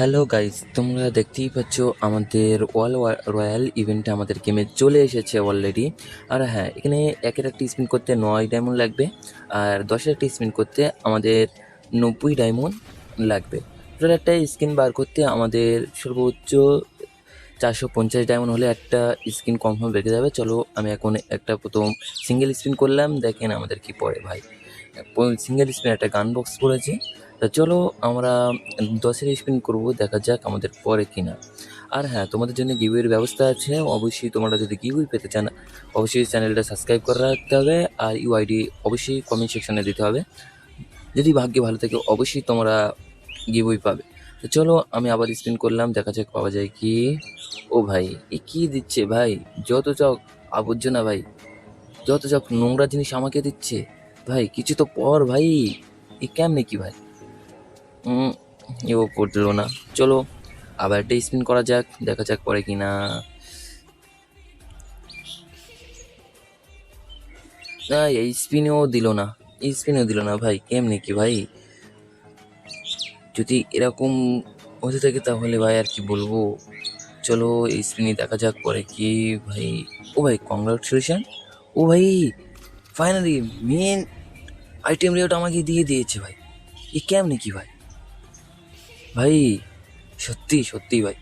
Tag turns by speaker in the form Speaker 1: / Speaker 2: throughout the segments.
Speaker 1: Hello guys তোমরা দেখতেই পাচ্ছ আমাদের ওয়াল রয়্যাল ইভেন্টে আমাদের গেমে চলে এসেছে অলরেডি আর হ্যাঁ এখানে একের একটি স্পিন করতে নয় ডায়মন্ড লাগবে, আর দশের একটি স্পিন করতে আমাদের নব্বই ডায়মন্ড লাগবে। টোটাল একটা স্কিন বার করতে আমাদের সর্বোচ্চ চারশো পঞ্চাশ ডায়মন্ড হলে একটা স্কিন কনফার্ম বেঁকে যাবে। চলো, আমি এখন একটা প্রথম সিঙ্গেল স্পিন করলাম। দেখেন আমাদের কি পড়ে ভাই। সিঙ্গেল স্পিন একটা গান বক্স পড়েছে তা চলো আমরা দশের স্পিন করব, দেখা যাক আমাদের পরে কিনা। আর হ্যাঁ তোমাদের জন্য গিউয়ের ব্যবস্থা আছে, অবশ্যই তোমরা যদি গিউই পেতে চান, অবশ্যই চ্যানেলটা সাবস্ক্রাইব করে রাখতে হবে আর ইউআইডি অবশ্যই কমেন্ট সেকশনে দিতে হবে। যদি ভাগ্যে ভালো থাকে, অবশ্যই তোমরা গিউই পাবে। তো চলো, আমি আবার স্পিন করলাম, দেখা যাক পাওয়া যায় কি। ও ভাই, এ কী দিচ্ছে ভাই? যত চক, আবর্জনা ভাই। যত চক নোংরা জিনিস আমাকে দিচ্ছে। ভাই, কিছু তো পর ভাই। এ কেমনে কি ভাই? এও পড়ল না। চলো, আবার একটা স্পিন করা যাক, দেখা যাক পরে কি না, এই স্পিনেও দিল না। স্পিনেও দিল না ভাই, কেমনে কি ভাই? যদি এরকম হতে থাকে তাহলে ভাই আর কি বলব। চলো, এই স্পিনে দেখা যাক পরে কি ভাই। ও ভাই কংগ্রাচুলেশন ও ভাই ফাইনালি মেন আইটেম রেট আমাকে দিয়ে দিয়েছে ভাই। এ কেমনে কি ভাই? ভাই, সত্যি সত্যি ভাই।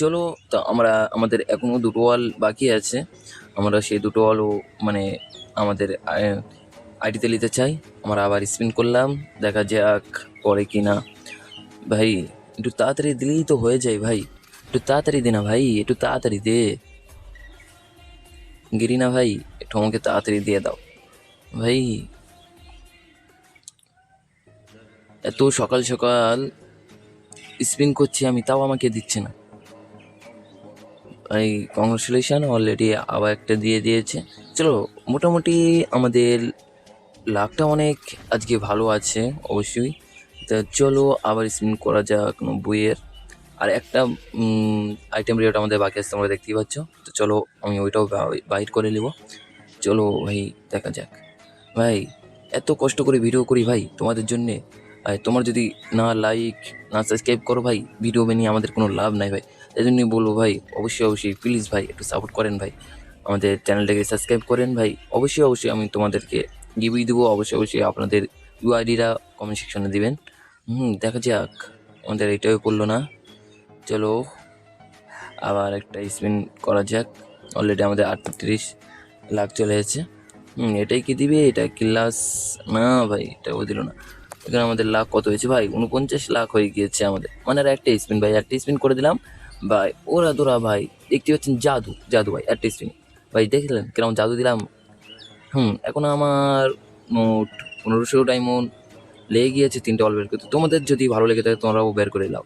Speaker 1: চলো, তো আমরা, আমাদের এখনও দুটো ওয়াল বাকি আছে। আমরা সেই দুটো ওয়ালও মানে আমাদের আইডিতে নিতে চাই। আমরা আবার স্পিন করলাম, দেখা যাক পরে কি না ভাই, একটু তাড়াতাড়ি দিলেই তো হয়ে যায় ভাই। একটু তাড়াতাড়ি দে না ভাই, একটু তাড়াতাড়ি দে। গিরি না ভাই, একটু আমাকে তাড়াতাড়ি দিয়ে দাও। ভাই, এত সকাল সকাল স্পিন করছি আমি, তাও আমাকে দিচ্ছে না। এই কংগ্রেচুলেশন অলরেডি আবার একটা দিয়ে দিয়েছে। চলো, মোটামুটি আমাদের লাভটা অনেক, আজকে ভালো আছে, অবশ্যই। তা চলো, আবার স্পিন করা যাক নব্বইয়ের আর একটা আইটেম রেট আমাদের বাকি আছে, তোমরা দেখতেই পাচ্ছ। তো চলো, আমি ওইটাও বাইর করে নেব। চলো, ভাই, দেখা যাক। ভাই, এত কষ্ট করে ভিডিও করি ভাই, তোমাদের জন্যে। আর তোমার যদি না লাইক না সাবস্ক্রাইব করো ভাই ভিডিও বানিয়ে আমাদের কোনো লাভ নাই ভাই। তাই জন্যই বলব ভাই, অবশ্যই অবশ্যই প্লিজ ভাই, একটু সাপোর্ট করেন ভাই। আমাদের চ্যানেলটাকে সাবস্ক্রাইব করেন ভাই। অবশ্যই অবশ্যই আমি তোমাদেরকে গিভই দেবো। অবশ্যই অবশ্যই আপনাদের ইউআইডিরা কমেন্ট সেকশনে দিবেন। হুম, দেখা যাক। আমাদের এটাও করল না। চলো, আবার একটা স্পিন করা যাক। অলরেডি আমাদের আটত্রিশ লাখ চলে এসেছে হুম, এটাই কি দিবে? এটা কি লাস না ভাই, এটাও দিল না। এখানে আমাদের লাখ কত হয়েছে? ভাই, উনপঞ্চাশ লাখ হয়ে গিয়েছে আমাদের। মানে আর একটা স্পিন ভাই, একটা স্পিন করে দিলাম। ভাই, ওরা দোরা, ভাই, দেখতে পাচ্ছেন জাদু জাদু, ভাই, একটা স্পিন ভাই, দেখলেন কেমন জাদু দিলাম? হুম, এখন আমার মোট পনেরোশো ডায়মন্ড লেগে গিয়েছে তিনটে অল বের করতে। তোমাদের যদি ভালো লেগে থাকে, তোমরাও বের করে নাও